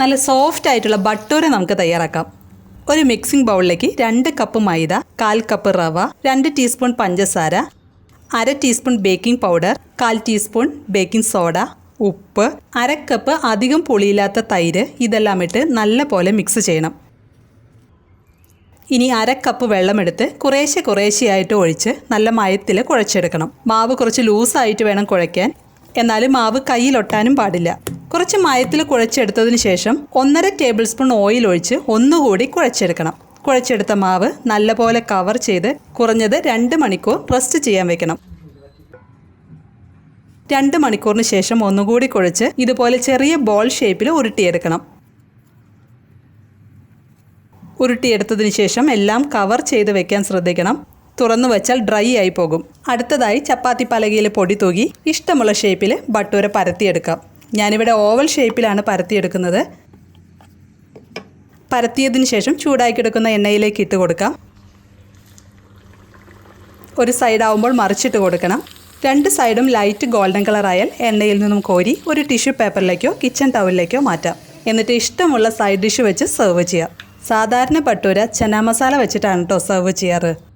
നല്ല സോഫ്റ്റ് ആയിട്ടുള്ള ബട്ടൂര നമുക്ക് തയ്യാറാക്കാം. ഒരു മിക്സിംഗ് ബൗളിലേക്ക് രണ്ട് കപ്പ് മൈദ കാൽ കപ്പ് റവ രണ്ട് ടീസ്പൂൺ പഞ്ചസാര അര ടീസ്പൂൺ ബേക്കിംഗ് പൗഡർ കാൽ ടീസ്പൂൺ ബേക്കിംഗ് സോഡ ഉപ്പ് അര കപ്പ് അധികം പുളിയില്ലാത്ത തൈര് ഇതെല്ലാം ഇട്ട് നല്ല പോലെ മിക്സ് ചെയ്യണം. ഇനി അര കപ്പ് വെള്ളമെടുത്ത് കുറേശ്ശെ കുറേശ്ശെയായിട്ട് ഒഴിച്ച് നല്ല മയത്തിൽ കുഴച്ചെടുക്കണം. മാവ് കുറച്ച് ലൂസായിട്ട് വേണം കുഴയ്ക്കാൻ. എന്നാലും മാവ് കയ്യിലൊട്ടാനും പാടില്ല. കുറച്ച് മയത്തിൽ കുഴച്ചെടുത്തതിന് ശേഷം ഒന്നര ടേബിൾ സ്പൂൺ ഓയിൽ ഒഴിച്ച് ഒന്നുകൂടി കുഴച്ചെടുക്കണം. കുഴച്ചെടുത്ത മാവ് നല്ലപോലെ കവർ ചെയ്ത് കുറഞ്ഞത് രണ്ട് മണിക്കൂർ റെസ്റ്റ് ചെയ്യാൻ വെക്കണം. രണ്ട് മണിക്കൂറിന് ശേഷം ഒന്നുകൂടി കുഴച്ച് ഇതുപോലെ ചെറിയ ബോൾ ഷേപ്പിൽ ഉരുട്ടിയെടുക്കണം. ഉരുട്ടിയെടുത്തതിന് ശേഷം എല്ലാം കവർ ചെയ്ത് വെക്കാൻ ശ്രദ്ധിക്കണം. തുറന്നു വെച്ചാൽ ഡ്രൈ ആയി പോകും. അടുത്തതായി ചപ്പാത്തി പലകയിൽ പൊടി തൂകി ഇഷ്ടമുള്ള ഷേപ്പിൽ ബട്ടൂര പരത്തിയെടുക്കാം. ഞാനിവിടെ ഓവൽ ഷേപ്പിലാണ് പരത്തിയെടുക്കുന്നത്. പരത്തിയതിന് ശേഷം ചൂടാക്കി കിടക്കുന്ന എണ്ണയിലേക്ക് ഇട്ട് കൊടുക്കാം. ഒരു സൈഡ് ആവുമ്പോൾ മറിച്ചിട്ട് കൊടുക്കണം. രണ്ട് സൈഡും ലൈറ്റ് ഗോൾഡൻ കളറായാൽ എണ്ണയിൽ നിന്നും കോരി ഒരു ടിഷ്യൂ പേപ്പറിലേക്കോ കിച്ചൺ ടവലിലേക്കോ മാറ്റാം. എന്നിട്ട് ഇഷ്ടമുള്ള സൈഡ് ഡിഷ് വെച്ച് സെർവ് ചെയ്യാം. സാധാരണ പട്ടൂര ചന മസാല വെച്ചിട്ടാണ് കേട്ടോ സെർവ് ചെയ്യാറ്.